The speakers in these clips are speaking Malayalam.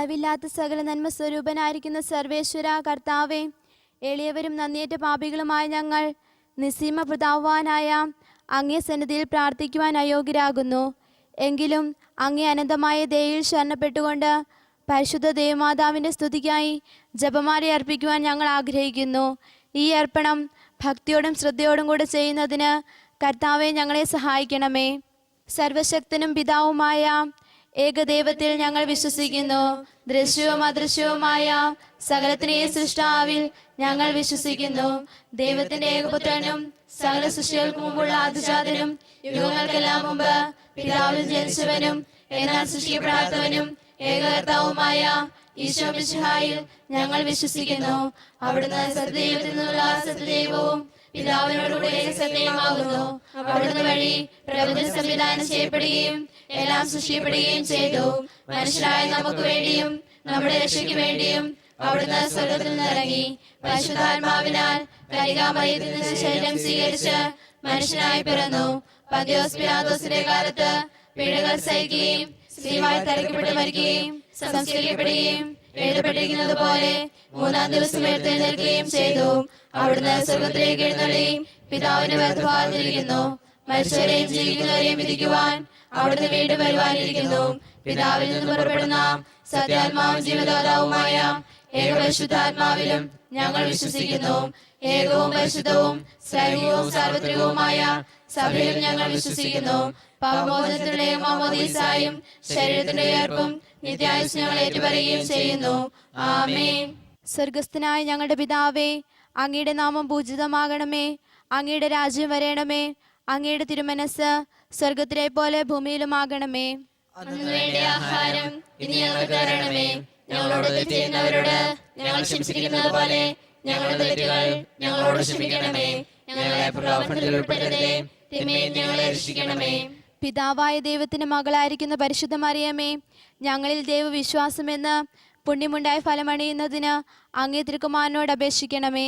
അളവില്ലാത്ത സകല നന്മ സ്വരൂപനായിരിക്കുന്ന സർവേശ്വര കർത്താവെ എളിയവരും നന്ദിയേറ്റ പാപികളുമായ ഞങ്ങൾ നിസീമ പിതാവാനായ അങ്ങേ സന്നിധിയിൽ പ്രാർത്ഥിക്കുവാൻ അയോഗ്യരാകുന്നു. എങ്കിലും അങ്ങേ അനന്തമായ ദയയിൽ ശരണപ്പെട്ടുകൊണ്ട് പരിശുദ്ധ ദേവമാതാവിന്റെ സ്തുതിക്കായി ജപമാല അർപ്പിക്കുവാൻ ഞങ്ങൾ ആഗ്രഹിക്കുന്നു. ഈ അർപ്പണം ഭക്തിയോടും ശ്രദ്ധയോടും കൂടെ ചെയ്യുന്നതിന് കർത്താവെ ഞങ്ങളെ സഹായിക്കണമേ. സർവശക്തനും പിതാവുമായ ഏകദൈവത്തിൽ ഞങ്ങൾ വിശ്വസിക്കുന്നു. ദൃശ്യവും അദൃശ്യവുമായ സകലത്തിനെയും സൃഷ്ടാവിൽ ഞങ്ങൾ വിശ്വസിക്കുന്നു. ദൈവത്തിന്റെ ഏകപുത്രനും സകല സൃഷ്ടികൾക്ക് മുമ്പുള്ള ആദിജാതനും യുഗങ്ങൾക്കെല്ലാം മുമ്പ് പിതാവിൽ ജനിച്ചവനും എന്നാൽ സൃഷ്ടിക്കപ്പെടാത്തവനും ഏകകർത്താവുമായ ഈശോ മിശിഹായിൽ ഞങ്ങൾ വിശ്വസിക്കുന്നു. അവിടുന്ന് സത്യദൈവത്തിൽ നിന്നുള്ള സത്യദൈവവും പിതാവിനോടുകൂടെ സത്യമാകുന്നു. അവിടുന്ന് വഴി പ്രപഞ്ച സംവിധാനം ചെയ്യപ്പെടുകയും എല്ലാം സൃഷ്ടിക്കപ്പെടുകയും ചെയ്തു. മനുഷ്യരായ നമുക്ക് വേണ്ടിയും നമ്മുടെ രക്ഷയ്ക്ക് വേണ്ടിയും അവിടുന്ന് സ്വർഗത്തിൽ നിന്ന് ഇറങ്ങി. പരിശുദ്ധാത്മാവിനാൽ കരികാമയത്തിൽ നിന്ന് ശരീരം സ്വീകരിച്ച് മനുഷ്യനായി പിറന്നു. പന്തിയോസ് പിലാദോസിന്റെ കാലത്ത് പീഡകൾ സഹിക്കുകയും സ്ത്രീമായി തരക്കപ്പെട്ട് മരിക്കുകയും സംസ്കരിക്കപ്പെടുകയും എഴുതപ്പെട്ടിരിക്കുന്നത് പോലെ മൂന്നാം ദിവസം എഴുന്നേൽക്കുകയും ചെയ്തു. അവിടുന്ന് സ്വർഗത്തിലേക്ക് എഴുന്നള്ളിയും പിതാവിന്റെ വലതുഭാഗത്തിരിക്കുന്നു മരിച്ചവരെയും ജീവിക്കുന്നവരെയും വിധിക്കുവാൻ അവിടുന്ന് വീണ്ടും വരുവാനിരിക്കുന്നു. പിതാവിൽ നിന്ന് പുറപ്പെടുന്ന സത്യാത്മാവും ജീവദാതാവുമായ ഏകപരിശുദ്ധാത്മാവിലും ഞങ്ങൾ വിശ്വസിക്കുന്നു. ഏകവും പരിശുദ്ധവും സൈനികവും സാർവത്രികവുമായ സഭയിൽ ഞങ്ങൾ വിശ്വസിക്കുന്നു. പാപബോധത്തിന്റെയും മാമോദീസായും ശരീരത്തിന്റെ ഏർപ്പും നിത്യായുസ് ഞങ്ങൾ ഏറ്റുപറയുകയും ചെയ്യുന്നു. ആമേ സ്വർഗസ്ഥനായ ഞങ്ങളുടെ പിതാവേ അങ്ങയുടെ നാമം പൂജിതമാകണമേ. അങ്ങയുടെ രാജ്യം വരയണമേ അങ്ങയുടെ തിരുമനസ് സ്വർഗത്തിലെ പോലെ ഭൂമിയിലുമാകണമേ. ആഹാരം ഇനി ഞങ്ങൾക്ക് തരണമേ. ഞങ്ങളോട് തെറ്റ് ചെയ്യുന്നവരോട് ഞങ്ങൾ ക്ഷമിച്ചിരിക്കുന്നത് പോലെ ഞങ്ങളുടെ തെറ്റുകൾ ഞങ്ങളോട് ക്ഷമിക്കണമേ. ഞങ്ങളെ പ്രലോഭനത്തിൽ ഉൾപ്പെടുത്തേ ഞങ്ങളെ രക്ഷിക്കണമേ. പിതാവായ ദൈവത്തിന് മകളായിരിക്കുന്ന പരിശുദ്ധ മറിയമേ ഞങ്ങളിൽ ദൈവവിശ്വാസമെന്ന് പുണ്യമുണ്ടായ ഫലമണിയുന്നതിന് അങ്ങേ തിരുക്കുമാരനോട് അപേക്ഷിക്കണമേ.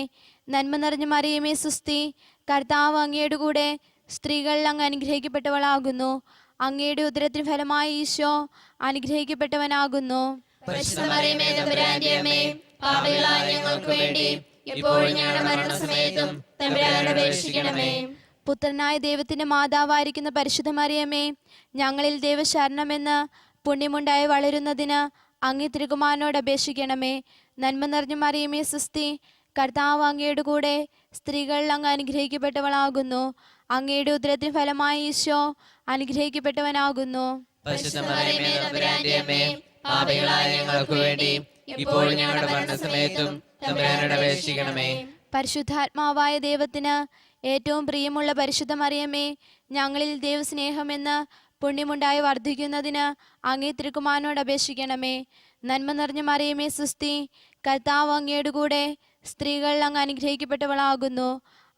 നന്മ നിറഞ്ഞ മറിയമേ സുസ്തി കർത്താവ് അങ്ങയുടെ കൂടെ സ്ത്രീകളിൽ അങ്ങ് അനുഗ്രഹിക്കപ്പെട്ടവളാകുന്നു. അങ്ങയുടെ ഉദരത്തിന് ഫലമായി ഈശോ അനുഗ്രഹിക്കപ്പെട്ടവനാകുന്നു. പരിശുദ്ധ മറിയമേ തമ്പുരാന്റെ അമ്മേ പാപികളായ ഞങ്ങൾക്ക് വേണ്ടി ഞങ്ങളുടെ മരണസമയത്തും തമ്പുരാനോട് അപേക്ഷിക്കണമേ. പുത്രനായ ദൈവത്തിന്റെ മാതാവായിരിക്കുന്ന പരിശുദ്ധ മറിയമേ ഞങ്ങളിൽ ദൈവശരണമെന്ന് പുണ്യമുണ്ടായി വളരുന്നതിന് അങ്ങേ തിരുകുമാരനോട് അപേക്ഷിക്കണമേ. നന്മ നിറഞ്ഞ മറിയമേ സുസ്തി കർത്താവ് അങ്ങയുടെ കൂടെ സ്ത്രീകളിൽ അങ്ങ് അനുഗ്രഹിക്കപ്പെട്ടവളാകുന്നു. അങ്ങയുടെ ഉദരത്തിന് ഫലമായി ഈശോ അനുഗ്രഹിക്കപ്പെട്ടവനാകുന്നു. പാപികളായ ഞങ്ങൾക്ക് വേണ്ടി ഇപ്പോൾ ഞങ്ങളുടെ മരണസമയത്തും തമ്പുരാനോട് അപേക്ഷിക്കണമേ. പരിശുദ്ധാത്മാവായ ദൈവത്തിന് ഏറ്റവും പ്രിയമുള്ള പരിശുദ്ധ മറിയമേ ഞങ്ങളിൽ ദൈവസ്നേഹമെന്ന് പുണ്യമുണ്ടായി വർദ്ധിക്കുന്നതിന് അങ്ങേ തിരുക്കുമാനോട് അപേക്ഷിക്കണമേ. നന്മ നിറഞ്ഞ മറിയമേ സുസ്തി കർത്താവ് അങ്ങയുടെ കൂടെ സ്ത്രീകൾ അങ്ങ് അനുഗ്രഹിക്കപ്പെട്ടവളാകുന്നു.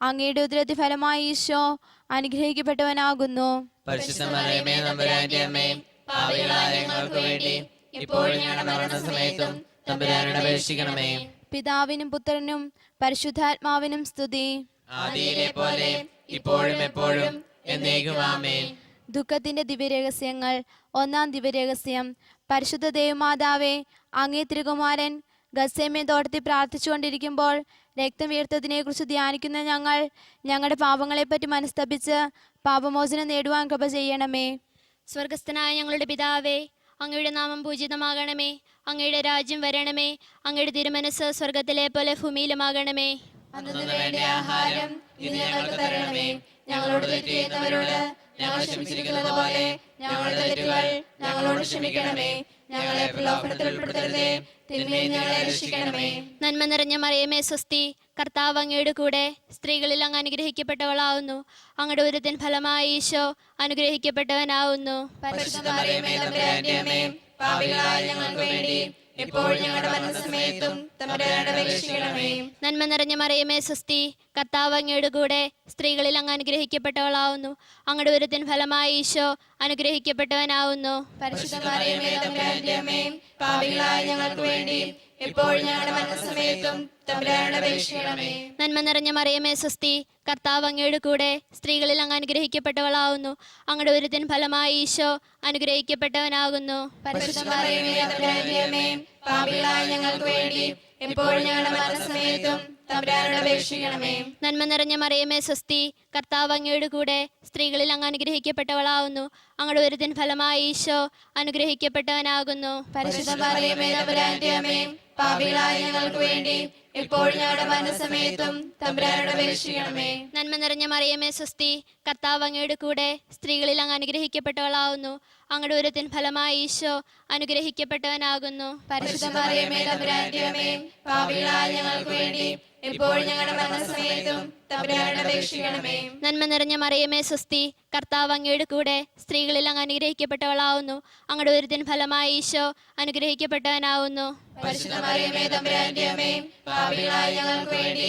അങ്ങയുടെ ഉദരത്തി ഫലമായി ഈശോ അനുഗ്രഹിക്കപ്പെട്ടവനാകുന്നു. പരിശുദ്ധ മറിയമേ തമ്പുരാന്റെ അമ്മേ പാപികളായ ഞങ്ങൾക്ക് വേണ്ടി ഇപ്പോഴും ഞങ്ങളുടെ മരണസമയത്തും തമ്പുരാനോട് അപേക്ഷിക്കണമേ. പിതാവിനും പുത്രനും പരിശുദ്ധാത്മാവിനും സ്തുതി. ആദിയിലെ പോലെ ഇപ്പോഴും എപ്പോഴും എന്നേക്കും ആമേൻ. ദുഃഖത്തിന്റെ ദിവ്യരഹസ്യങ്ങൾ ഒന്നാം ദിവ്യരഹസ്യം. പരിശുദ്ധ ദേവമാതാവേ അങ്ങേ തിരുകുമാരൻ ഗസേമ്യ തോട്ടത്തിൽ പ്രാർത്ഥിച്ചുകൊണ്ടിരിക്കുമ്പോൾ രക്തം വീർത്തതിനെക്കുറിച്ച് ധ്യാനിക്കുന്ന ഞങ്ങൾ ഞങ്ങളുടെ പാപങ്ങളെപ്പറ്റി മനസ്തപിച്ച് പാപമോചനം നേടുവാൻ കൃപ ചെയ്യണമേ. സ്വർഗസ്ഥനായ ഞങ്ങളുടെ പിതാവേ അങ്ങയുടെ നാമം പൂജിതമാകണമേ. അങ്ങയുടെ രാജ്യം വരണമേ. അങ്ങയുടെ തിരുമനസ് സ്വർഗത്തിലെ പോലെ ഭൂമിയിലുമാകണമേ. ആഹാരം ഇന്ന് ഞങ്ങൾക്ക് തരണമേ. ഞങ്ങളോട് തെറ്റ് ചെയ്യുന്നവരോട് ഞങ്ങൾ ക്ഷമിച്ചിരിക്കുന്നത് പോലെ ഞങ്ങളുടെ തെറ്റുകൾ ഞങ്ങളോട് ക്ഷമിക്കണമേ. ഞങ്ങളെ പ്രലോഭനത്തിൽ ഉൾപ്പെടുത്തരുതേ. തിന്മയിൽ ഞങ്ങളെ രക്ഷിക്കണമേ. നന്മ നിറഞ്ഞ മറിയമേ സ്വസ്തി. കർത്താവ് അങ്ങയുടെ കൂടെ സ്ത്രീകളിൽ അങ്ങ് അനുഗ്രഹിക്കപ്പെട്ടവളാവുന്നു. അങ്ങയുടെ ഉരത്തിൻ ഫലമായി ഈശോ അനുഗ്രഹിക്കപ്പെട്ടവനാവുന്നു. പാപികളായ ഞങ്ങൾക്ക് വേണ്ടി എപ്പോഴും ഞങ്ങളുടെ മരണസമയത്തും തമ്പുരാനോട് അപേക്ഷിക്കണമേ നന്മ നിറഞ്ഞ മറിയമേ സുസ്തി. കർത്താവ് അങ്ങയുടെ കൂടെ സ്ത്രീകളിൽ അങ്ങ് അനുഗ്രഹിക്കപ്പെട്ടവളാവുന്നു. അങ്ങയുടെ ഉരത്തിൻ ഫലമായി ഈശോ അനുഗ്രഹിക്കപ്പെട്ടവനാവുന്നു. പരിശുദ്ധ മറിയമേ തമ്പുരാന്റെ പാപികളായ ഞങ്ങൾക്ക് വേണ്ടി ഇപ്പോൾ ഞങ്ങളുടെ മരണസമയത്തും തമ്പുരാനോട് അപേക്ഷിക്കണമേ. നന്മ നിറഞ്ഞ മറിയമേ സ്വസ്തി. കർത്താവ് അങ്ങയുടെ കൂടെ സ്ത്രീകളിൽ അങ്ങ് അനുഗ്രഹിക്കപ്പെട്ടവളാവുന്നു. അങ്ങയുടെ ഉരുത്തിൻ ഫലമായി ഈശോ അനുഗ്രഹിക്കപ്പെട്ടവനാകുന്നു. ഞങ്ങൾക്ക് വേണ്ടി ഇപ്പോൾ ഞങ്ങളുടെ മരണസമയത്തും നന്മ നിറഞ്ഞ മറിയമേ സ്വസ്തി. കർത്താവ് അങ്ങയുടെ കൂടെ സ്ത്രീകളിൽ അങ്ങ് അനുഗ്രഹിക്കപ്പെട്ടവളാവുന്നു. അങ്ങയുടെ ഉരുത്തിൻ ഫലമായി ഈശോ അനുഗ്രഹിക്കപ്പെട്ടവനാകുന്നു. പരിശുദ്ധ പാപികളായ ഞങ്ങൾക്ക് വേണ്ടി ഇപ്പോൾ ഞങ്ങളുടെ മരണസമയത്തും തമ്പുരാനോട് അപേക്ഷിക്കണമേ. നന്മ നിറഞ്ഞ മറിയമേ സ്വസ്തി കർത്താവ് അങ്ങയുടെ കൂടെ സ്ത്രീകളിൽ അങ്ങ് അനുഗ്രഹിക്കപ്പെട്ടവളാവുന്നു. അങ്ങയുടെ ഉരത്തിൻ ഫലമായി ഈശോ അനുഗ്രഹിക്കപ്പെട്ടവനാകുന്നു. പരിശുദ്ധ മറിയമേ അമ്മേ പാപികളായ ഞങ്ങൾക്ക് വേണ്ടി ഇപ്പോൾ ഞങ്ങളുടെ മരണസമയത്തും തമ്പുരാനോട് അപേക്ഷിക്കണമേ നന്മ നിറഞ്ഞ മറിയമേ സ്വസ്തി. കർത്താവ് അങ്ങയുടെ കൂടെ സ്ത്രീകളിൽ അങ്ങ് അനുഗ്രഹിക്കപ്പെട്ടവളാവുന്നു. അങ്ങയുടെ ഉരത്തിൻ ഫലമായി ഈശോ അനുഗ്രഹിക്കപ്പെട്ടവനാവുന്നു. തമ്പുരാന്റെ പാപികളായ ഞങ്ങൾക്ക് വേണ്ടി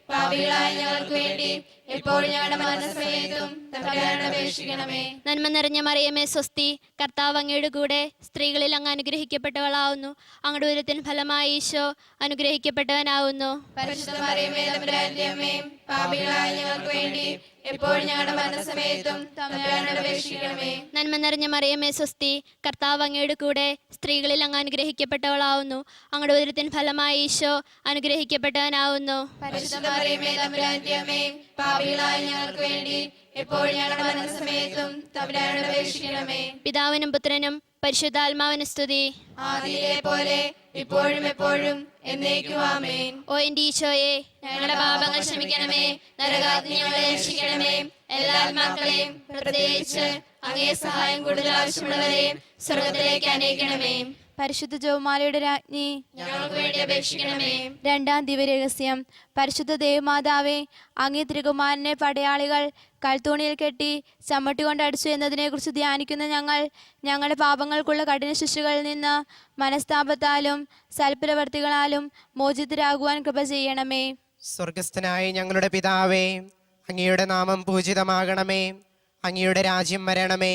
പാപികളായ ഞങ്ങൾക്ക് വേണ്ടി ഇപ്പോൾ ഞങ്ങളുടെ മരണസമയത്തും അപേക്ഷിക്കണമേ. നന്മ നിറഞ്ഞ മറിയമേ സ്വസ്തി. കർത്താവ് അങ്ങയുടെ കൂടെ സ്ത്രീകളിൽ അങ്ങ് അനുഗ്രഹിക്കപ്പെട്ടവളാവുന്നു. അങ്ങയുടെ ഉരത്തിൻ ഫലമായി ഈശോ അനുഗ്രഹിക്കപ്പെട്ടവനാവുന്നു. പരിശുദ്ധമറിയമേ തമ്പുരാന്റെ അമ്മേ പാപികളായ ഞങ്ങൾക്ക് വേണ്ടി ഞങ്ങളുടെ മരണസമയത്തും നന്മ നിറഞ്ഞ മറിയമേ സ്വസ്തി. കർത്താവ് അങ്ങയുടെ കൂടെ സ്ത്രീകളിൽ അങ്ങ് അനുഗ്രഹിക്കപ്പെട്ടവളാവുന്നു. അങ്ങയുടെ ഉദരത്തിന് ഫലമായി ഈശോ അനുഗ്രഹിക്കപ്പെട്ടവനാവുന്നു. പരിശുദ്ധമറിയമേ തമ്പുരാന്റെ അമ്മേ പാപികളായ ഞങ്ങൾക്ക് വേണ്ടി പിതാവിനും പുത്രനും പരിശുദ്ധാത്മാവിന് സ്തുതി. ആദിയിലെ പോലെ ഇപ്പോഴും എപ്പോഴും എന്നേക്കും ആമേൻ. ഓ എന്റെ ഈശോയെ ഞങ്ങളുടെ പാപങ്ങൾ ക്ഷമിക്കണമേ നരകാഗ്നി രക്ഷിക്കണമേ. എല്ലാ ആത്മാക്കളെയും പ്രത്യേകിച്ച് അങ്ങേ സഹായം കൂടുതൽ ആവശ്യമുള്ളവരെയും സ്വർഗത്തിലേക്ക് അനയിക്കണമേ പരിശുദ്ധ ജോമാലയുടെ രാജ്ഞി ഞങ്ങൾക്ക് വേണ്ടി അപേക്ഷിക്കണമേ. രണ്ടാം ദിവ്യരഹസ്യം. പരിശുദ്ധ ദേവമാതാവേ അങ്ങേ ത്രികുമാരനെ പടയാളികൾ കൽത്തൂണിയിൽ കെട്ടി ചമ്മട്ടി കൊണ്ട് അടിച്ചു എന്നതിനെക്കുറിച്ച് ധ്യാനിക്കുന്ന ഞങ്ങൾ ഞങ്ങളുടെ പാപങ്ങൾക്കുള്ള കഠിന ശിശുകളിൽ നിന്ന് മനസ്താപത്താലും സൽപ്രവർത്തികളാലും മോചിതരാകുവാൻ കൃപ ചെയ്യണമേ. സ്വർഗസ്ഥനായ ഞങ്ങളുടെ പിതാവേ അങ്ങയുടെ നാമം പൂജിതമാകണമേ. അങ്ങയുടെ രാജ്യം വരണമേ.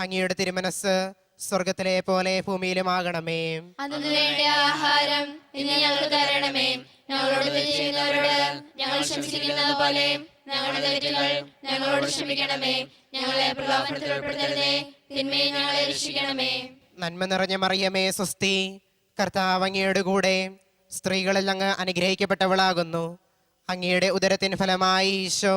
അങ്ങയുടെ തിരുമനസ് സ്വർഗത്തിലെ പോലെ ഭൂമിയിലും ആകണമേ വേണ്ട ആഹാരം ഇന്ന് ഞങ്ങൾക്ക് തരണമേ. ഞങ്ങളോട് ചെയ്യുന്നവരോട് ഞങ്ങൾ ക്ഷമിച്ചിരിക്കുന്നത് പോലെ ഞങ്ങളുടെ തെറ്റുകൾ ഞങ്ങളോട് ക്ഷമിക്കണമേ. ഞങ്ങളെ പ്രലോഭനത്തിൽ ഉൾപ്പെടുത്തരുതേ. തിന്മയെ ഞങ്ങളെ രക്ഷിക്കണമേ. നന്മ നിറഞ്ഞ മറിയമേ സ്വസ്തി കർത്താവ് അങ്ങയുടെ കൂടെ സ്ത്രീകളിൽ അങ്ങ് അനുഗ്രഹിക്കപ്പെട്ടവളാകുന്നു. അങ്ങയുടെ ഉദരത്തിന് ഫലമായി ഈശോ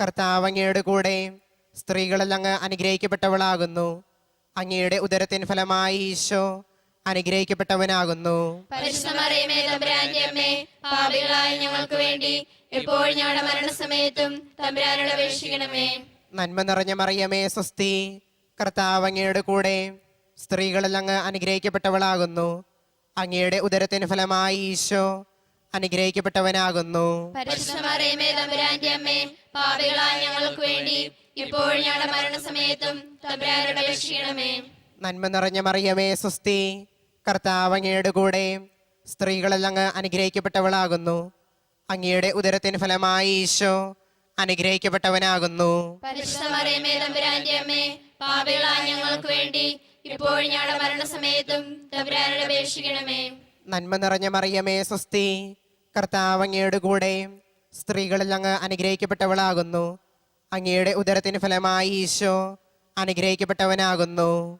കർത്താവ് അങ്ങയുടെ കൂടെ സ്ത്രീകളിൽ അങ്ങ് അനുഗ്രഹിക്കപ്പെട്ടവളാകുന്നു. അങ്ങയുടെ ഉദരത്തിന് ഫലമായി ഈശോ അനുഗ്രഹിക്കപ്പെട്ടവനാകുന്നു. പാപികളായ ഞങ്ങൾക്ക് വേണ്ടി എപ്പോഴും ഞങ്ങളുടെ മരണസമയത്തും തമ്പുരാനോട് അപേക്ഷിക്കണമേ. നന്മ നിറഞ്ഞ മറിയമേ സ്വസ്തി കർത്താവ് അങ്ങയുടെ കൂടെ സ്ത്രീകളിൽ അങ്ങ് അനുഗ്രഹിക്കപ്പെട്ടവളാകുന്നു. അങ്ങയുടെ ഉദരത്തിന് ഫലമായി ഈശോ അനുഗ്രഹിക്കപ്പെട്ടവനാകുന്നു. ഞങ്ങൾക്ക് വേണ്ടി ഇപ്പോൾ ഞങ്ങളുടെ മരണസമയത്തും നന്മ നിറഞ്ഞ മറിയമേ സുസ്തി കർത്താവ് അങ്ങയുടെ കൂടെ സ്ത്രീകളിൽ അങ്ങ് അനുഗ്രഹിക്കപ്പെട്ടവളാകുന്നു. അങ്ങയുടെ ഉദരത്തിന് ഫലമായി ഈശോ അനുഗ്രഹിക്കപ്പെട്ടവനാകുന്നു. ഞങ്ങൾക്ക് വേണ്ടി ഇപ്പോൾ ഞങ്ങളുടെ മരണസമയത്തും തമ്പുരാനോട് അപേക്ഷിക്കണമേ. നന്മ നിറഞ്ഞ മറിയമേ സ്വസ്തി. കർത്താവ് അങ്ങയുടെ കൂടെ സ്ത്രീകളിൽ അങ്ങ് അനുഗ്രഹിക്കപ്പെട്ടവളാകുന്നു. അങ്ങയുടെ ഉദരത്തിന് ഫലമായി ഈശോ അനുഗ്രഹിക്കപ്പെട്ടവനാകുന്നു.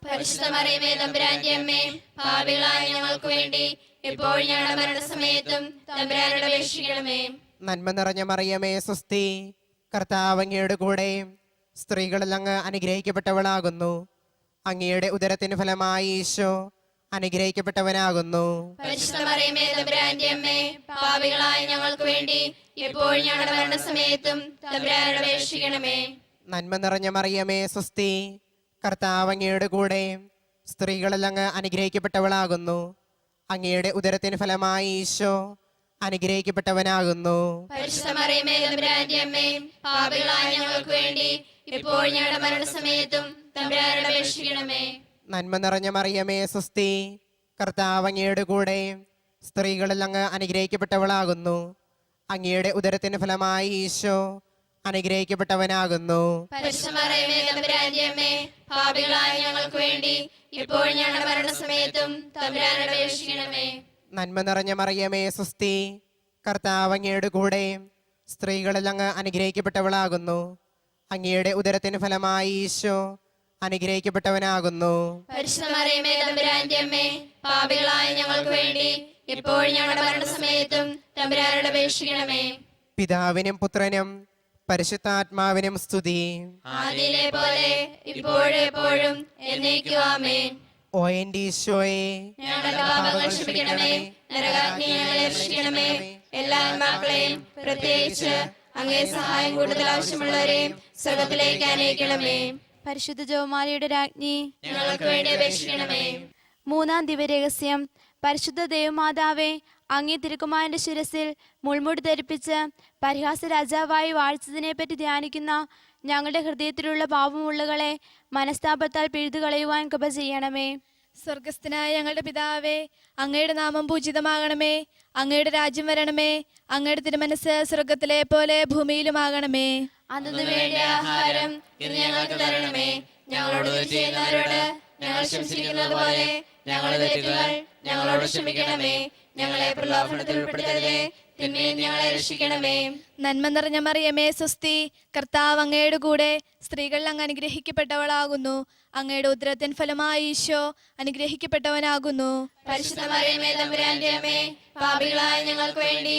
നന്മ നിറഞ്ഞ മറിയമേ സ്വസ്തി. കർത്താവ് അങ്ങയുടെ കൂടെ സ്ത്രീകളിൽ അങ്ങ് അനുഗ്രഹിക്കപ്പെട്ടവളാകുന്നു. അങ്ങയുടെ ഉദരത്തിന് ഫലമായി ഈശോ അനുഗ്രഹിക്കപ്പെട്ടവനാകുന്നു. പാപികളായ ഞങ്ങൾക്ക് വേണ്ടി ഞങ്ങളുടെ മരണസമയത്തും അപേക്ഷിക്കണമേ. നന്മ നിറഞ്ഞ മറിയമേ സ്വസ്തി കർത്താവ് അങ്ങയുടെ കൂടെ സ്ത്രീകളിൽ അങ്ങ് അനുഗ്രഹിക്കപ്പെട്ടവളാകുന്നു. അങ്ങയുടെ ഉദരത്തിന് ഫലമായി ഈശോ അനുഗ്രഹിക്കപ്പെട്ടവനാകുന്നു. പാപികളായ ഞങ്ങൾക്ക് വേണ്ടി ഇപ്പോൾ ഞങ്ങളുടെ മരണസമയത്തും തമ്പുരാനോട് അപേക്ഷിക്കണമേ. നന്മ നിറഞ്ഞ മറിയമേ സുസ്തി കർത്താവ് അങ്ങയുടെ കൂടെ സ്ത്രീകളിൽ അങ്ങ് അനുഗ്രഹിക്കപ്പെട്ടവളാകുന്നു. അങ്ങയുടെ ഉദരത്തിന് ഫലമായി ഈശോ അനുഗ്രഹിക്കപ്പെട്ടവനാകുന്നു. ഞങ്ങൾക്ക് വേണ്ടി ഇപ്പോൾ ഞങ്ങളുടെ മരണസമയത്തും നന്മ നിറഞ്ഞ മറിയമേ സുസ്തി കർത്താവ് അങ്ങയുടെ കൂടെ സ്ത്രീകളിൽ അങ്ങ് അനുഗ്രഹിക്കപ്പെട്ടവളാകുന്നു. അങ്ങയുടെ ഉദരത്തിന് ഫലമായി ഈശോ അനുഗ്രഹിക്കപ്പെട്ടവനാകുന്നു. പാപികളായ ഞങ്ങൾക്ക് വേണ്ടി എപ്പോഴും ഞങ്ങളുടെ മരണസമയത്തും തമ്പുരാനോട് അപേക്ഷിക്കണമേ. പിതാവിനും പുത്രനും പരിശുദ്ധാത്മാവിനും സ്തുതി. പോലെ ഇപ്പോഴും എപ്പോഴും ഓ എന്റെ ഈശോയെ ഞങ്ങളുടെ പാപങ്ങൾ ക്ഷമിക്കണമേ നരകാഗ്നി ഞങ്ങളെ രക്ഷിക്കണമേ. എല്ലാ ആത്മാക്കളെയും പ്രത്യേകിച്ച് അങ്ങേ സഹായം കൂടുതൽ ആവശ്യമുള്ളവരെയും സ്വർഗത്തിലേക്ക് അനയിക്കണമേ പരിശുദ്ധ ജോമാലയുടെ രാജ്ഞി ഞങ്ങൾക്ക് വേണ്ടി അപേക്ഷിക്കണമേ. മൂന്നാം ദിവ്യരഹസ്യം. പരിശുദ്ധ ദേവമാതാവെ അങ്ങേ തിരുക്കുമാരന്റെ ശിരസിൽ മുൾമുടി ധരിപ്പിച്ച് പരിഹാസ രാജാവായി വാഴ്ചതിനെപ്പറ്റി ധ്യാനിക്കുന്ന ഞങ്ങളുടെ ഹൃദയത്തിലുള്ള പാപമുള്ളുകളെ മനസ്താപത്താൽ പിഴുതു കളയുവാൻ കൃപ ചെയ്യണമേ. സ്വർഗസ്ഥനായ ഞങ്ങളുടെ പിതാവേ അങ്ങയുടെ നാമം പൂജിതമാകണമേ. അങ്ങയുടെ രാജ്യം വരണമേ. അങ്ങയുടെ തിരുമനസ് സ്വർഗത്തിലെ പോലെ ഭൂമിയിലുമാകണമേ. അന്നു വേണ്ട ആഹാരം ഇന്ന് ഞങ്ങൾക്ക് തരണമേ. ഞങ്ങളോട് ചെയ്യുന്നവരോട് ഞങ്ങൾ ക്ഷമിച്ചിരിക്കുന്നത് പോലെ ഞങ്ങളുടെ തെറ്റുകൾ ഞങ്ങളോട് ക്ഷമിക്കണമേ. ഞങ്ങളെ പ്രലോഭനത്തിൽ ഉൾപ്പെടുത്തരുതേ. തിന്മയിൽ ഞങ്ങളെ രക്ഷിക്കണമേ. നന്മ നിറഞ്ഞ മറിയമേ സുസ്തി കർത്താവ് അങ്ങയുടെ കൂടെ സ്ത്രീകൾ അങ്ങ് അനുഗ്രഹിക്കപ്പെട്ടവളാകുന്നു. അങ്ങയുടെ ഉദരത്തിൻ ഫലമായി ഈശോ അനുഗ്രഹിക്കപ്പെട്ടവനാകുന്നു. പരിശുദ്ധ മറിയമേ തമ്പുരാന്റെ അമ്മേ പാപികളായ ഞങ്ങൾക്ക് വേണ്ടി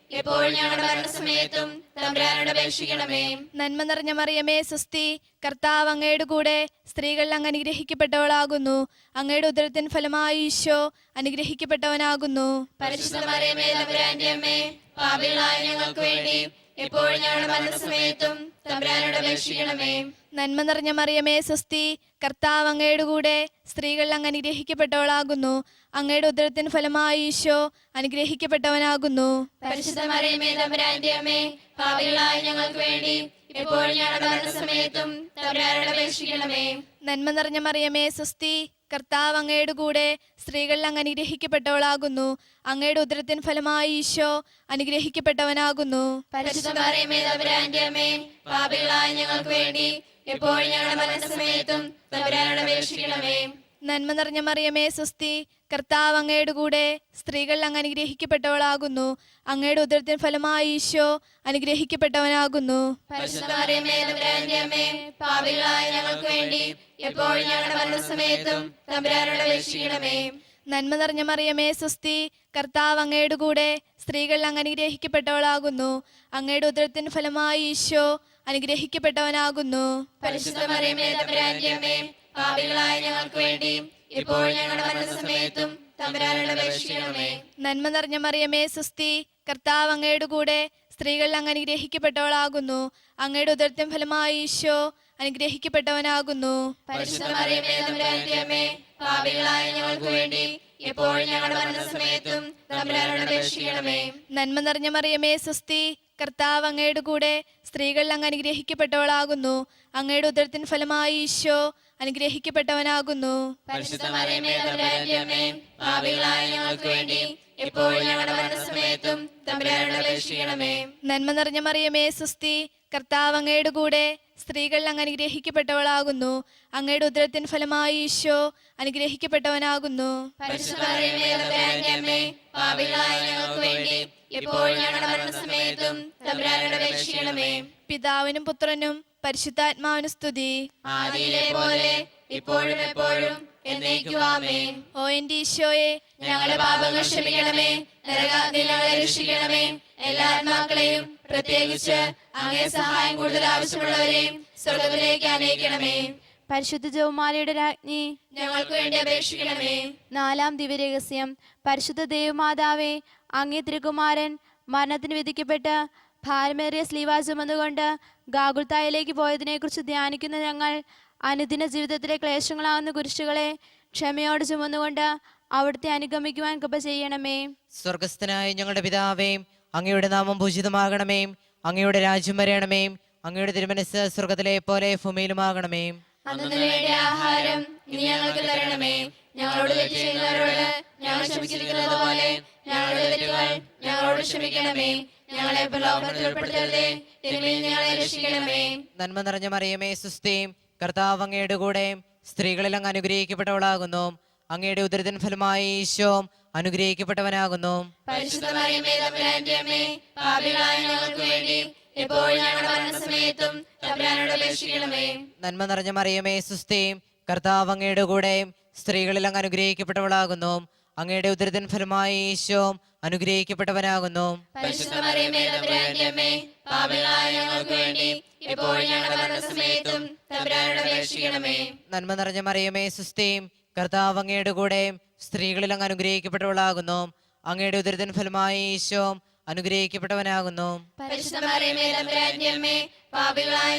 ഞങ്ങളുടെ മരണസമയത്തും തമ്പുരാനോട് അപേക്ഷിക്കണമേ. നന്മ നിറഞ്ഞ മറിയമേ സുസ്തി കർത്താവ് അങ്ങയുടെ കൂടെ സ്ത്രീകൾ അങ്ങ് അനുഗ്രഹിക്കപ്പെട്ടവളാകുന്നു. അങ്ങയുടെ ഉദരത്തിൻ ഫലമായി ഈശോ അനുഗ്രഹിക്കപ്പെട്ടവനാകുന്നു. പരിശുദ്ധ മറിയമേ തമ്പുരാന്റെ അമ്മേ പാപികളായ ഞങ്ങൾക്ക് വേണ്ടി എപ്പോൾ ഞങ്ങളുടെ മരണസമയത്തും തമ്പുരാനോട് അപേക്ഷിക്കണമേ. നന്മ നിറഞ്ഞ മറിയമേ സ്വസ്തി. കർത്താവ് അങ്ങയുടെ കൂടെ സ്ത്രീകൾ അങ്ങ് അനുഗ്രഹിക്കപ്പെട്ടവളാകുന്നു. അങ്ങയുടെ ഉദരത്തിന് ഫലമായി ഈശോ അനുഗ്രഹിക്കപ്പെട്ടവനാകുന്നു. പരിശുദ്ധ മറിയമേ തമ്പുരാന്റെ അമ്മേ പാപികളായ ഞങ്ങൾക്ക് വേണ്ടി എപ്പോൾ ഞങ്ങളുടെ സമയത്തും അപേക്ഷിക്കണമേ. നന്മ നിറഞ്ഞ മറിയമേ സ്വസ്തി. കർത്താവ് അങ്ങയുടെ കൂടെ സ്ത്രീകൾ അങ്ങ് അനുഗ്രഹിക്കപ്പെട്ടവളാകുന്നു. അങ്ങയുടെ ഉദരത്തിന് ഫലമായി ഈശോ അനുഗ്രഹിക്കപ്പെട്ടവനാകുന്നു. പരിശുദ്ധ മറിയമേ തമ്പുരാന്റെ അമ്മേ പാപികളായ ഞങ്ങൾക്ക് വേണ്ടി എപ്പോൾ ഞങ്ങളുടെ മരണസമയത്തും തമ്പുരാനോട് അപേക്ഷിക്കണമേ. നന്മ നിറഞ്ഞ മറിയമേ സുസ്തി കർത്താവ് അങ്ങയുടെ കൂടെ സ്ത്രീകൾ അങ്ങ് അനുഗ്രഹിക്കപ്പെട്ടവളാകുന്നു. അങ്ങയുടെ ഉദരത്തിന് ഫലമായി ഈശോ അനുഗ്രഹിക്കപ്പെട്ടവനാകുന്നു. ഞങ്ങൾക്ക് വേണ്ടി ഞങ്ങളുടെ മരണസമയത്തും തമ്പുരാനോട് അപേക്ഷിക്കണമേ. നന്മ നിറഞ്ഞ മറിയമേ സുസ്തി കർത്താവ് അങ്ങയുടെ കൂടെ സ്ത്രീകൾ അങ്ങ് അനുഗ്രഹിക്കപ്പെട്ടവളാകുന്നു. അങ്ങയുടെ ഉദരത്തിന് ഫലമായി ഈശോ അനുഗ്രഹിക്കപ്പെട്ടവനാകുന്നു. പാപികളായ ഞങ്ങൾക്ക് വേണ്ടി ഇപ്പോൾ ഞങ്ങളുടെ മരണസമയത്തും നന്മ നിറഞ്ഞ മറിയമേ സുസ്തി കർത്താവ് അങ്ങയുടെ കൂടെ സ്ത്രീകൾ അങ്ങ് അനുഗ്രഹിക്കപ്പെട്ടവളാകുന്നു. അങ്ങയുടെ ഉദർത്യം ഫലമായി ഈശോ അനുഗ്രഹിക്കപ്പെട്ടവനാകുന്നു. പാപികളായ ഞങ്ങൾക്ക് വേണ്ടി ഞങ്ങളുടെ മരണസമയത്തും അപേക്ഷിക്കണമേ നന്മ നിറഞ്ഞ മറിയമേ സുസ്തി കർത്താവ് അങ്ങയുടെ കൂടെ സ്ത്രീകൾ അങ്ങ് അനുഗ്രഹിക്കപ്പെട്ടവളാകുന്നു. അങ്ങയുടെ ഉദരത്തിന് ഫലമായി ഈശോ അനുഗ്രഹിക്കപ്പെട്ടവനാകുന്നു. ഞങ്ങൾക്ക് വേണ്ടി ഞങ്ങളുടെ മരണസമയത്തും അപേക്ഷിക്കണമേ. നന്മ നിറഞ്ഞ മറിയമേ സുസ്തി. കർത്താവ് അങ്ങയുടെ കൂടെ സ്ത്രീകൾ അങ്ങ് അനുഗ്രഹിക്കപ്പെട്ടവളാകുന്നു. അങ്ങയുടെ ഉദരത്തിൻ ഫലമായി ഈശോ അനുഗ്രഹിക്കപ്പെട്ടവനാകുന്നു. പിതാവിനും പുത്രനും പരിശുദ്ധാത്മാവിനും സ്തുതി. ആദിയിലെ പോലെ ഇപ്പോഴും എപ്പോഴും എന്നേക്കും ആമേൻ. ഓ എന്റെ ഈശോയെ ഞങ്ങളുടെ പാപങ്ങൾ ക്ഷമിക്കണമേ നരകാഗ്നിയിൽ ഞങ്ങളെ രക്ഷിക്കണമേ എല്ലാ ആത്മാക്കളെയും പ്രത്യേകിച്ച് അങ്ങേ സഹായം കൂടുതൽ ആവശ്യമുള്ളവരെയും സ്വർഗത്തിലേക്ക് അനയിക്കണമേ പരിശുദ്ധ ജവമാലയുടെ രാജ്ഞി ഞങ്ങൾക്ക് വേണ്ടി അപേക്ഷിക്കണമേ. നാലാം ദിവ്യരഹസ്യം പരിശുദ്ധ ദേവമാതാവേ അങ്ങേ തിരുകുമാരൻ മരണത്തിന് വിധിക്കപ്പെട്ട് ഭാരമേറിയ സ്ലീവാ ചുമന്നുകൊണ്ട് ഗാഗുൽത്തായിലേക്ക് പോയതിനെക്കുറിച്ച് ധ്യാനിക്കുന്ന ഞങ്ങൾ അനുദിന ജീവിതത്തിലെ ക്ലേശങ്ങളാകുന്ന കുരിശുകളെ ക്ഷമയോട് ചുമന്നുകൊണ്ട് അവിടുത്തെ അനുഗമിക്കുവാൻ കൃപ ചെയ്യണമേ. സ്വർഗസ്ഥനായ ഞങ്ങളുടെ പിതാവേ അങ്ങയുടെ നാമം പൂജിതമാകണമേ. അങ്ങയുടെ രാജ്യം വരണമേ. അങ്ങയുടെ തിരുമനസ് സ്വർഗത്തിലെ പോലെ ഭൂമിയിലുമാകണമേ. ആഹാരം ഇനി ഞങ്ങൾക്ക് തരണമേ. ഞങ്ങളോട് തെറ്റ് ചെയ്യുന്നവരോട് ഞങ്ങൾ ക്ഷമിച്ചിരിക്കുന്നത് പോലെ ഞങ്ങളുടെ തെറ്റുകൾ ഞങ്ങളോട് ക്ഷമിക്കണമേ. ഞങ്ങളെ പ്രലോഭനത്തിൽ ഉൾപ്പെടുത്തരുതേ തിന്മയിൽ ഞങ്ങളെ രക്ഷിക്കണമേ. നന്മ നിറഞ്ഞ മറിയമേ സുസ്ഥി കർത്താവ് അങ്ങയുടെ കൂടെ സ്ത്രീകളിൽ അങ്ങ് അനുഗ്രഹിക്കപ്പെട്ടവളാകുന്നു. അങ്ങയുടെ ഉദരത്തിൻ ഫലമായി ഈശോ അനുഗ്രഹിക്കപ്പെട്ടവനാകുന്നു. പരിശുദ്ധമറിയമേ തമ്പുരാന്റെ അമ്മേ പാപികളായ ഞങ്ങൾക്ക് വേണ്ടി എപ്പോഴും ഞങ്ങളുടെ മരണസമയത്തും തമ്പുരാനോട് അപേക്ഷിക്കണമേ. നന്മ നിറഞ്ഞ മറിയമേ സുസ്ഥി കർത്താവ് അങ്ങയുടെ കൂടെ സ്ത്രീകളിൽ അങ്ങ് അനുഗ്രഹിക്കപ്പെട്ടവളാകുന്നു. അങ്ങയുടെ ഉദരത്തിൻ ഫലമായി ഈശോ അനുഗ്രഹിക്കപ്പെട്ടവനാകുന്നു. നന്മ നിറഞ്ഞ മറിയമേ സുസ്ഥയും കർത്താവ് അങ്ങയുടെ കൂടെ സ്ത്രീകളിൽ അങ്ങ് അനുഗ്രഹിക്കപ്പെട്ടവളാകുന്നു. അങ്ങയുടെ ഉദരത്തിൻ ഫലമായി ഈശോ അനുഗ്രഹിക്കപ്പെട്ടവനാകുന്നു.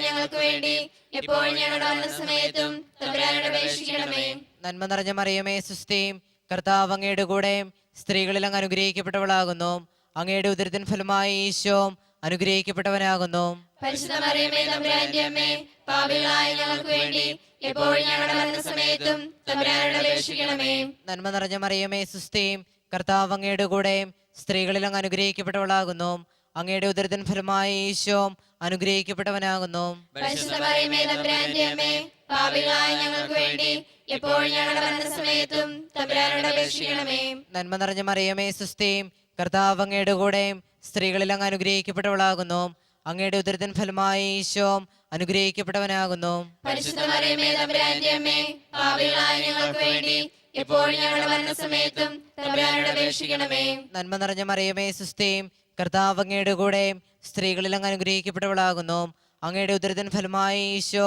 ഞങ്ങൾക്ക് വേണ്ടി എപ്പോഴും ഞങ്ങളുടെ സമയത്തും നന്മ നിറഞ്ഞ മറിയമേ സുസ്ഥയും കർത്താവ് അങ്ങയുടെ കൂടെ സ്ത്രീകളിൽ അങ്ങ് അനുഗ്രഹിക്കപ്പെട്ടവളാകുന്നു. അങ്ങയുടെ ഉദരത്തിൻ ഫലമായി ഈശോ അനുഗ്രഹിക്കപ്പെട്ടവനാകുന്നു. നന്മ നിറഞ്ഞ മറിയമേ സുസ്ഥയും കർത്താവ് അങ്ങയുടെ കൂടെ സ്ത്രീകളിൽ അങ്ങ് അനുഗ്രഹിക്കപ്പെട്ടവളാകുന്നു. അങ്ങയുടെ ഉദരത്തിൻ ഫലമായി ഈശോ അനുഗ്രഹിക്കപ്പെട്ടവനാകുന്നു. ഞങ്ങൾക്ക് വേണ്ടി എപ്പോഴും ഞങ്ങളുടെ മരണസമയത്തും തമ്പുരാനോട് അപേക്ഷിക്കണമേ. നന്മ നിറഞ്ഞ മറിയമേ സുസ്ഥയും കർത്താവ് അങ്ങയുടെ കൂടെ സ്ത്രീകളിൽ അങ്ങ് അനുഗ്രഹിക്കപ്പെട്ടവളാകുന്നു. അങ്ങയുടെ ഉദരത്തിൻ ഫലമായി ഈശോ അനുഗ്രഹിക്കപ്പെട്ടവനാകുന്നു. പരിശുദ്ധമറിയമേ തമ്പുരാന്റെ അമ്മേ പാപികളായ ഞങ്ങൾക്ക് വേണ്ടി എപ്പോഴും ഞങ്ങളുടെ മരണസമയത്തും തമ്പുരാനോട് അപേക്ഷിക്കണമേ. നന്മ നിറഞ്ഞ മറിയമേ സുസ്ഥയും കർത്താവ് അങ്ങയുടെ കൂടെ സ്ത്രീകളിൽ അങ്ങ് അനുഗ്രഹിക്കപ്പെട്ടവളാകുന്നു. അങ്ങയുടെ ഉദരത്തിൻ ഫലമായി ഈശോ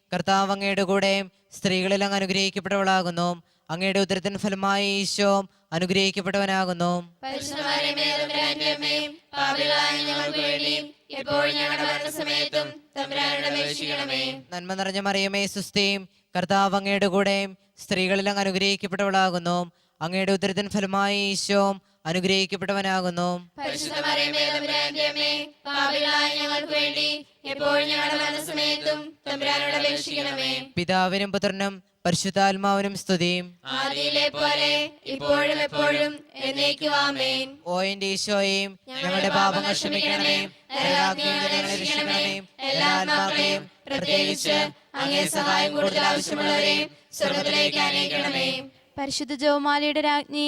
കർത്താവ് അങ്ങയുടെ കൂടെ സ്ത്രീകളിൽ അങ്ങ് അനുഗ്രഹിക്കപ്പെട്ടവളാകുന്നു. അങ്ങയുടെ ഉദരത്തിന് ഫലമായി ഈശോ അനുഗ്രഹിക്കപ്പെട്ടവനാകുന്നു. നന്മ നിറഞ്ഞ മറിയമേ സുസ്ഥയും കർത്താവ് അങ്ങയുടെ കൂടെ സ്ത്രീകളിൽ അങ്ങ് അനുഗ്രഹിക്കപ്പെട്ടവളാകുന്നു. അങ്ങയുടെ ഉദരത്തിന് ഫലമായി ഈശോ അനുഗ്രഹിക്കപ്പെട്ടവനാകുന്നു. പിതാവിനും പുത്രനും പരിശുദ്ധാത്മാവിനും സ്തുതി. ഇപ്പോഴും എപ്പോഴും ഓ എന്റെ ഈശോയെയും ഞങ്ങളുടെ പാപങ്ങൾ ക്ഷമിക്കണമേ എല്ലാ ആത്മാക്കളെയും പ്രത്യേകിച്ച് അങ്ങേ സഹായം കൂടുതൽ ആവശ്യമുള്ളവരെയും സ്വർഗത്തിലേക്ക് അനയിക്കണമേ പരിശുദ്ധ ജവമാലയുടെ രാജ്ഞി.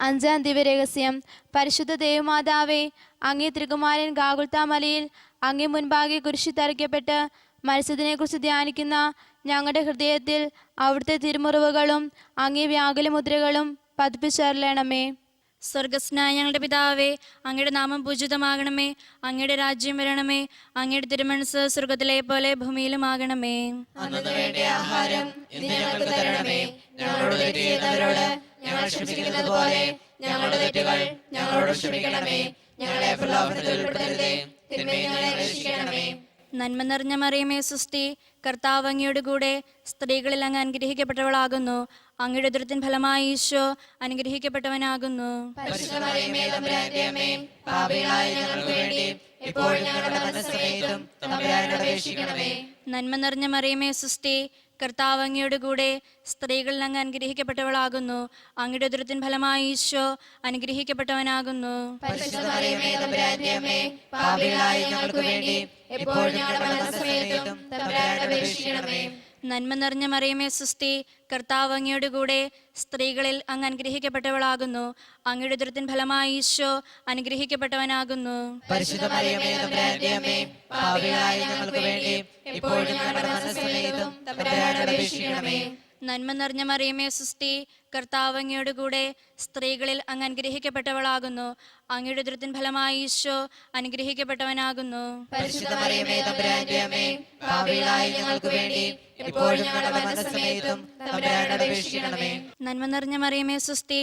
അഞ്ചാം ദിവ്യരഹസ്യം. പരിശുദ്ധ ദേവമാതാവേ അങ്ങേ തിരുകുമാരൻ ഗാകുൽത്താമലയിൽ അങ്ങേ മുൻപാകെ കുരിശി തറയ്ക്കപ്പെട്ട് മത്സ്യത്തിനെക്കുറിച്ച് ധ്യാനിക്കുന്ന ഞങ്ങളുടെ ഹൃദയത്തിൽ അവിടുത്തെ തിരുമുറിവുകളും അങ്ങേ വ്യാകുല മുദ്രകളും പതിപ്പിച്ചരളണമേ. സ്വർഗസ്നായ ഞങ്ങളുടെ പിതാവേ അങ്ങയുടെ നാമം പൂജിതമാകണമേ അങ്ങയുടെ രാജ്യം വരണമേ അങ്ങയുടെ തിരുമനസ് സ്വർഗത്തിലെ പോലെ ഭൂമിയിലും ആകണമേ ആഹാരം തരണമേ. ഞങ്ങളോട് ഞങ്ങൾ ക്ഷമിക്കുന്നത് പോലെ ഞങ്ങളുടെ തെറ്റുകൾ ഞങ്ങളോട് ക്ഷമിക്കണമേ. ഞങ്ങളെ പ്രലോഭനത്തിൽ ഉൾപ്പെടുത്തരുതേ. തിന്മയിൽ ഞങ്ങളെ രക്ഷിക്കണമേ. നന്മ നിറഞ്ഞ മറിയമേ സുസ്തി കർത്താവ് അങ്ങയുടെ കൂടെ സ്ത്രീകളിൽ അങ്ങ് അനുഗ്രഹിക്കപ്പെട്ടവളാകുന്നു. അങ്ങയുടെ ഉദരത്തിൻ ഫലമായി ഈശോ അനുഗ്രഹിക്കപ്പെട്ടവനാകുന്നു. നന്മ നിറഞ്ഞ മറിയമേ സൃഷ്ടി കർത്താവ് അങ്ങയുടെ കൂടെ സ്ത്രീകളിൽ അങ്ങ് അനുഗ്രഹിക്കപ്പെട്ടവളാകുന്നു. അങ്ങയുടെ ഉദരത്തിൻ ഫലമായി ഈശോ അനുഗ്രഹിക്കപ്പെട്ടവനാകുന്നു. പരിശുദ്ധ നന്മ നിറഞ്ഞ മറിയമേ സൃഷ്ടി കർത്താവ് അങ്ങയുടെ കൂടെ സ്ത്രീകളിൽ അങ്ങ് അനുഗ്രഹിക്കപ്പെട്ടവളാകുന്നു. അങ്ങയുടെ ഉദരത്തിൻ ഫലമായി ഈശോ അനുഗ്രഹിക്കപ്പെട്ടവനാകുന്നു. പരിശുദ്ധ മറിയമേ അമ്മേ അപേക്ഷിക്കണമേ. നന്മ നിറഞ്ഞ മറിയമേ സുസ്തി കർത്താവ് അങ്ങയുടെ കൂടെ സ്ത്രീകളിൽ അങ്ങ് അനുഗ്രഹിക്കപ്പെട്ടവളാകുന്നു. അങ്ങയുടെ ഉദരത്തിൻ ഫലമായി ഈശോ അനുഗ്രഹിക്കപ്പെട്ടവനാകുന്നു. ഞങ്ങൾക്ക് വേണ്ടി ഞങ്ങളുടെ നന്മ നിറഞ്ഞ മറിയമേ സുസ്തി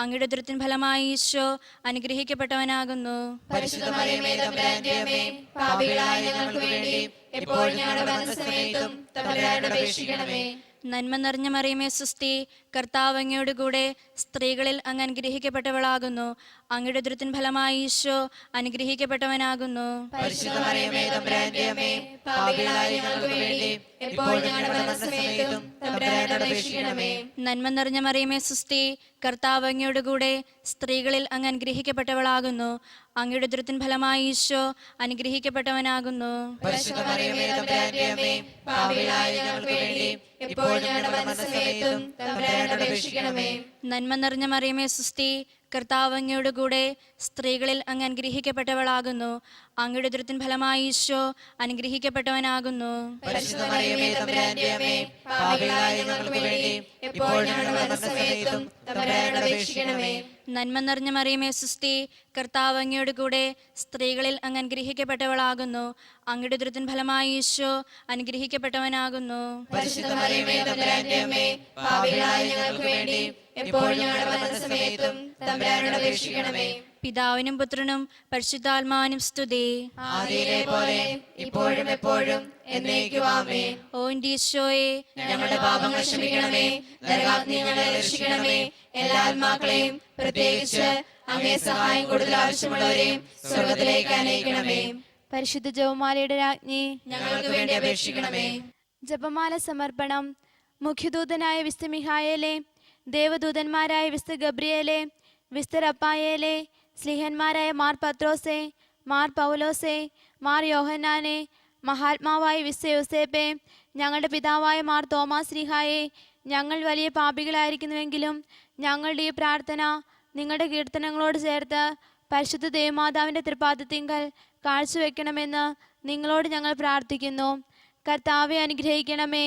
അങ്ങയുടെ ഉദരത്തിൻ ഫലമായി ഈശോ അനുഗ്രഹിക്കപ്പെട്ടവനാകുന്നു. നന്മ നിറഞ്ഞ മറിയമേ സുസ്തി കർത്താവ് അങ്ങയുടെ കൂടെ സ്ത്രീകളിൽ അങ്ങ് അനുഗ്രഹിക്കപ്പെട്ടവളാകുന്നു. അങ്ങയുടെ ഉദരത്തിൻ ഫലമായി ഈശോ അനുഗ്രഹിക്കപ്പെട്ടവനാകുന്നു. നന്മ നിറഞ്ഞ മറിയമേ സുസ്തി കർത്താവ് അങ്ങയുടെ കൂടെ സ്ത്രീകളിൽ അങ്ങ് അനുഗ്രഹിക്കപ്പെട്ടവളാകുന്നു. അങ്ങയുടെ ഉദരത്തിൻ ഫലമായി ഈശോ അനുഗ്രഹിക്കപ്പെട്ടവനാകുന്നു. ഇപ്പോൾ ഞങ്ങളുടെ നന്മ നിറഞ്ഞ മറിയമേ സുസ്തി കർത്താവ് അങ്ങയുടെ കൂടെ സ്ത്രീകളിൽ അങ്ങ് അനുഗ്രഹിക്കപ്പെട്ടവളാകുന്നു. അങ്ങയുടെ ദുരിതത്തിൻ ഫലമായി ഈശോ അനുഗ്രഹിക്കപ്പെട്ടവനാകുന്നു. ഇപ്പോൾ ഞങ്ങളുടെ മനസ്സമേതും തമ്പുരാനോട് അപേക്ഷിക്കണമേ. നന്മ നിറഞ്ഞ മറിയമേ സുസ്തി കർത്താവ് അങ്ങയുടെ കൂടെ സ്ത്രീകളിൽ അങ്ങ് അനുഗ്രഹിക്കപ്പെട്ടവളാകുന്നു. അങ്ങയുടെ ദുരിതൻ ഫലമായി ഈശോ അനുഗ്രഹിക്കപ്പെട്ടവനാകുന്നു. പിതാവിനും പുത്രനും പരിശുദ്ധാത്മാവിനും സ്തുതി. ഇപ്പോഴും എപ്പോഴും എന്നേക്കും ആമേ ഓ എന്റെ ഞങ്ങളുടെ പാപങ്ങൾ ക്ഷമിക്കണമേ. നരകാഗ്നി ഞങ്ങളെ രക്ഷിക്കണമേ. എല്ലാ ആത്മാക്കളെയും പ്രത്യേകിച്ച് അങ്ങേ സഹായം കൂടുതൽ ആവശ്യമുള്ളവരെയും സ്വർഗത്തിലേക്ക് അനയിക്കണമേ. പരിശുദ്ധ ജവമാലയുടെ രാജ്ഞി ഞങ്ങൾക്ക് വേണ്ടി അപേക്ഷിക്കണമേ. ജപമാല സമർപ്പണം. മുഖ്യദൂതനായ വിസ്തു മിഹായേലെ ദേവദൂതന്മാരായ വിസ്തു ഗബ്രിയേലെ വിസ്തു റപ്പായേലെ സ്ലിഹന്മാരായ മാർ പത്രോസെ മാർ പൗലോസെ മാർ യോഹന്നാനെ മഹാത്മാവായ വിസ്ത യോസേപ്പെ ഞങ്ങളുടെ പിതാവായ മാർ തോമാസ് ശ്രീഹായെ ഞങ്ങൾ വലിയ പാപികളായിരിക്കുന്നുവെങ്കിലും ഞങ്ങളുടെ ഈ പ്രാർത്ഥന നിങ്ങളുടെ കീർത്തനങ്ങളോട് ചേർത്ത് പരിശുദ്ധ ദേവമാതാവിന്റെ തൃപ്പാദത്തിങ്കൽ കാഴ്ചവെക്കണമെന്ന് നിങ്ങളോട് ഞങ്ങൾ പ്രാർത്ഥിക്കുന്നു. കർത്താവെ അനുഗ്രഹിക്കണമേ.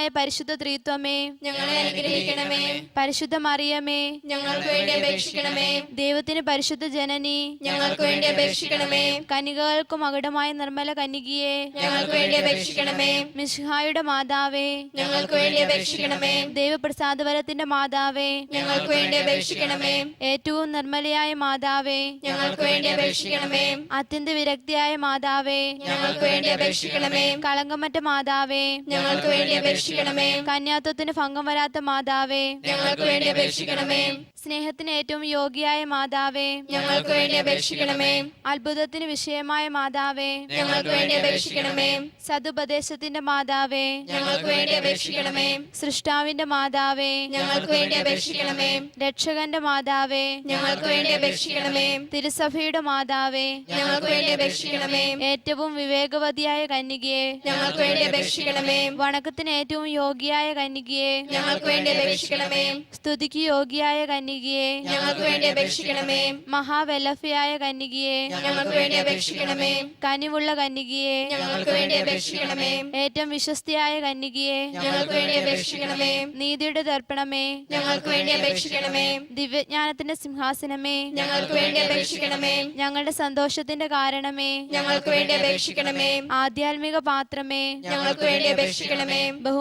പരിശുദ്ധ ത്രിത്വമേ ഞങ്ങളെ അനുഗ്രഹിക്കണമേ. പരിശുദ്ധ മറിയമേ ഞങ്ങൾക്ക് വേണ്ടി അപേക്ഷിക്കണമേ. ദൈവത്തിന് പരിശുദ്ധ ജനനി ഞങ്ങൾക്ക് വേണ്ടി അപേക്ഷിക്കണമേ. കനികകൾക്ക് മകുടമായ നിർമ്മല കനികയെ ഞങ്ങൾക്ക് വേണ്ടി അപേക്ഷിക്കണമേ. മിഷിഹായുടെ മാതാവേ ഞങ്ങൾക്ക് വേണ്ടി അപേക്ഷിക്കണമേ. ദൈവപ്രസാദവരത്തിന്റെ മാതാവേ ഞങ്ങൾക്ക് വേണ്ടി അപേക്ഷിക്കണമേ. ഏറ്റവും നിർമ്മലയായ മാതാവേ ഞങ്ങൾക്ക് വേണ്ടി അപേക്ഷിക്കണമേ. അത്യന്ത വിരക്തിയായ മാതാവേ ഞങ്ങൾക്ക് വേണ്ടി അപേക്ഷിക്കണമേ. കളങ്കമറ്റ മാതാവേ ഞങ്ങൾക്ക് വേണ്ടി അപേക്ഷിക്കണമേ. അപേക്ഷിക്കണമേ കന്യാത്വത്തിന് ഭംഗം വരാത്ത മാതാവേ ഞങ്ങൾക്ക് വേണ്ടി അപേക്ഷിക്കണമേ. സ്നേഹത്തിന് ഏറ്റവും യോഗ്യയായ മാതാവേ ഞങ്ങൾക്ക് വേണ്ടി അപേക്ഷിക്കണമേ. അത്ഭുതത്തിന് വിഷയമായ മാതാവേ ഞങ്ങൾക്ക് വേണ്ടി അപേക്ഷിക്കണമേ. സതുപദേശത്തിന്റെ മാതാവേ ഞങ്ങൾക്ക് വേണ്ടി അപേക്ഷിക്കണമേ. സൃഷ്ടാവിന്റെ മാതാവേ ഞങ്ങൾക്ക് വേണ്ടി അപേക്ഷിക്കണമേ. രക്ഷകന്റെ മാതാവേ ഞങ്ങൾക്ക് വേണ്ടി അപേക്ഷിക്കണമേ. തിരുസഭയുടെ മാതാവേ ഞങ്ങൾക്ക് വേണ്ടി അപേക്ഷിക്കണമേ. ഏറ്റവും വിവേകവതിയായ കന്യകയെ ഞങ്ങൾക്ക് വേണ്ടി അപേക്ഷിക്കണമേ. വണക്കത്തിന് ഏറ്റവും യോഗ്യയായ കന്യകയെ. ഞങ്ങൾക്ക് വേണ്ടി അപേക്ഷിക്കണമേ. സ്തുതിക്ക് യോഗിയായ കന്യകയെ. ഞങ്ങൾക്ക് വേണ്ടി അപേക്ഷിക്കണമേ. മഹാവെലഫയായ കന്യകയെ. ഞങ്ങൾക്ക് വേണ്ടി അപേക്ഷിക്കണമേ. കനിവുള്ള കന്യകയെ. ഞങ്ങൾക്ക് വേണ്ടി അപേക്ഷിക്കണമേ. ഏറ്റവും വിശ്വസ്തയായ കന്യകയെ. ഞങ്ങൾക്ക് വേണ്ടി അപേക്ഷിക്കണമേ. നീതിയുടെ ദർപ്പണമേ ഞങ്ങൾക്ക് വേണ്ടി അപേക്ഷിക്കണമേ. ദിവ്യജ്ഞാനത്തിന്റെ സിംഹാസനമേ. ഞങ്ങൾക്ക് വേണ്ടി അപേക്ഷിക്കണമേ. ഞങ്ങളുടെ സന്തോഷത്തിന്റെ കാരണമേ. ഞങ്ങൾക്ക് വേണ്ടി അപേക്ഷിക്കണമേ. ആധ്യാത്മിക പാത്രമേ. ഞങ്ങൾക്ക് വേണ്ടി അപേക്ഷിക്കണമേ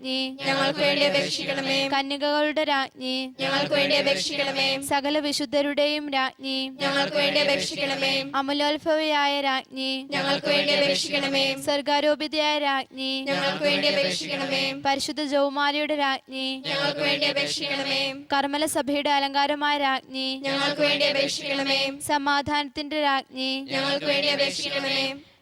ഞങ്ങൾക്ക് വേണ്ടി അപേക്ഷിക്കണമേ. കന്യകകളുടെ രാജ്ഞി. ഞങ്ങൾക്ക് വേണ്ടി അപേക്ഷിക്കണമേ. സകല വിശുദ്ധരുടെയും രാജ്ഞി. ഞങ്ങൾക്ക് വേണ്ടി അപേക്ഷിക്കണമേ. അമലോത്ഭവയായ രാജ്ഞി. ഞങ്ങൾക്ക് വേണ്ടി അപേക്ഷിക്കണമേ. സർഗാരോപിതയായ രാജ്ഞി. ഞങ്ങൾക്ക് വേണ്ടി അപേക്ഷിക്കണമേ. പരിശുദ്ധ ജൗമാലിയുടെ രാജ്ഞി. ഞങ്ങൾക്ക് വേണ്ടി അപേക്ഷിക്കണമേ. കർമ്മല സഭയുടെ അലങ്കാരമായ രാജ്ഞി. ഞങ്ങൾക്ക് വേണ്ടി അപേക്ഷിക്കണമേ. സമാധാനത്തിന്റെ രാജ്ഞി. ഞങ്ങൾക്ക് വേണ്ടി അപേക്ഷിക്കണമേ.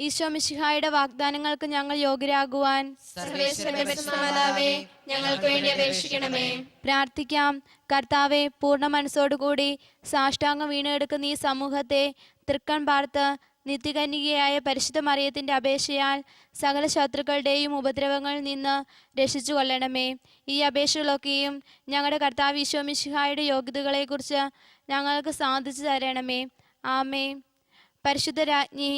ഈശോ മിശിഹായുടെ വാഗ്ദാനങ്ങൾക്ക് ഞങ്ങൾ യോഗ്യരാകുവാൻ ഞങ്ങൾക്ക് വേണ്ടി അപേക്ഷിക്കണമേ. പ്രാർത്ഥിക്കാം. കർത്താവെ പൂർണ മനസ്സോടുകൂടി സാഷ്ടാംഗം വീണെടുക്കുന്ന ഈ സമൂഹത്തെ തൃക്കൺ പാർത്ത് നിത്യകന്യകയായ പരിശുദ്ധ മറിയത്തിന്റെ അപേക്ഷയാൽ സകല ശത്രുക്കളുടെയും ഉപദ്രവങ്ങളിൽ നിന്ന് രക്ഷിച്ചു കൊള്ളണമേ. ഈ അപേക്ഷകളൊക്കെയും ഞങ്ങളുടെ കർത്താവ് ഈശോ മിശിഹായുടെ യോഗ്യതകളെക്കുറിച്ച് ഞങ്ങൾക്ക് സാധിച്ചു തരണമേ. ആമേ പരിശുദ്ധ രാജ്ഞി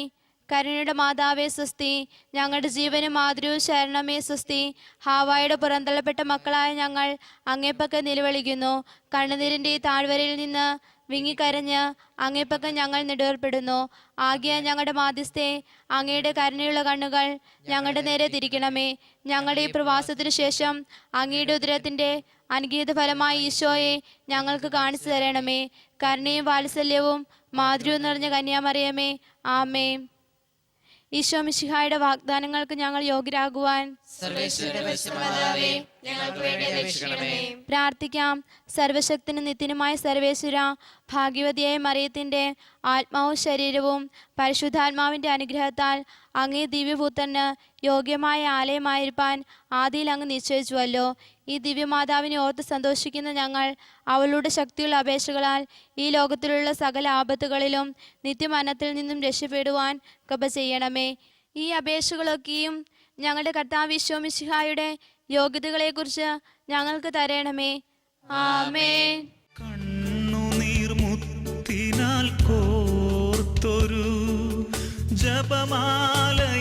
കരുണയുടെ മാതാവേ സ്വസ്തി ഞങ്ങളുടെ ജീവനും മാതൃവും ശരണമേ സ്വസ്തി. ഹാവായുടെ പുറന്തള്ളപ്പെട്ട മക്കളായ ഞങ്ങൾ അങ്ങേപ്പക്ക നിലവിളിക്കുന്നു. കണ്ണുനീരിന്റെ താഴ്വരയിൽ നിന്ന് വിങ്ങിക്കരഞ്ഞ് അങ്ങേപ്പക്കം ഞങ്ങൾ നെടുവേർപ്പെടുന്നു. ആകിയ ഞങ്ങളുടെ മാധ്യസ്ഥെ അങ്ങയുടെ കരുണയുള്ള കണ്ണുകൾ ഞങ്ങളുടെ നേരെ തിരിക്കണമേ. ഞങ്ങളുടെ ഈ പ്രവാസത്തിനു ശേഷം അങ്ങയുടെ ഉദരത്തിന്റെ അനുഗീത ഫലമായി ഈശോയെ ഞങ്ങൾക്ക് കാണിച്ചു തരണമേ. കരുണയും വാത്സല്യവും മാതൃവും നിറഞ്ഞ കന്യാമറിയമേ. ആമേ ഈശോ മിശിഹായുടെ വാഗ്ദാനങ്ങൾക്ക് ഞങ്ങൾ യോഗ്യരാകുവാൻ പ്രാർത്ഥിക്കാം. സർവശക്തിനും നിത്യനുമായ സർവേശ്വര ഭാഗ്യവതിയായ മറിയത്തിന്റെ ആത്മാവും ശരീരവും പരിശുദ്ധാത്മാവിന്റെ അനുഗ്രഹത്താൽ അങ്ങേ ദിവ്യപുത്രന് യോഗ്യമായ ആലയമായിരിക്കാൻ ആദിയിൽ അങ്ങ് നിശ്ചയിച്ചുവല്ലോ. ഈ ദിവ്യമാതാവിനെ ഓർത്ത് സന്തോഷിക്കുന്ന ഞങ്ങൾ അവളുടെ ശക്തിയുള്ള അപേക്ഷകളാൽ ഈ ലോകത്തിലുള്ള സകല ആപത്തുകളിലും നിത്യമരണത്തിൽ നിന്നും രക്ഷപ്പെടുവാൻ കൃപ ചെയ്യണമേ. ഈ അപേക്ഷകളൊക്കെയും ഞങ്ങളുടെ കർത്താവ് വിശ്വമിശിഹായുടെ യോഗ്യതകളെക്കുറിച്ച് ഞങ്ങൾക്ക് തരണമേ. ആമേ കണ്ണുനീർമുത്തിനാൽ കോർത്തൊരു ജപമാലയർപ്പിച്ചിടാം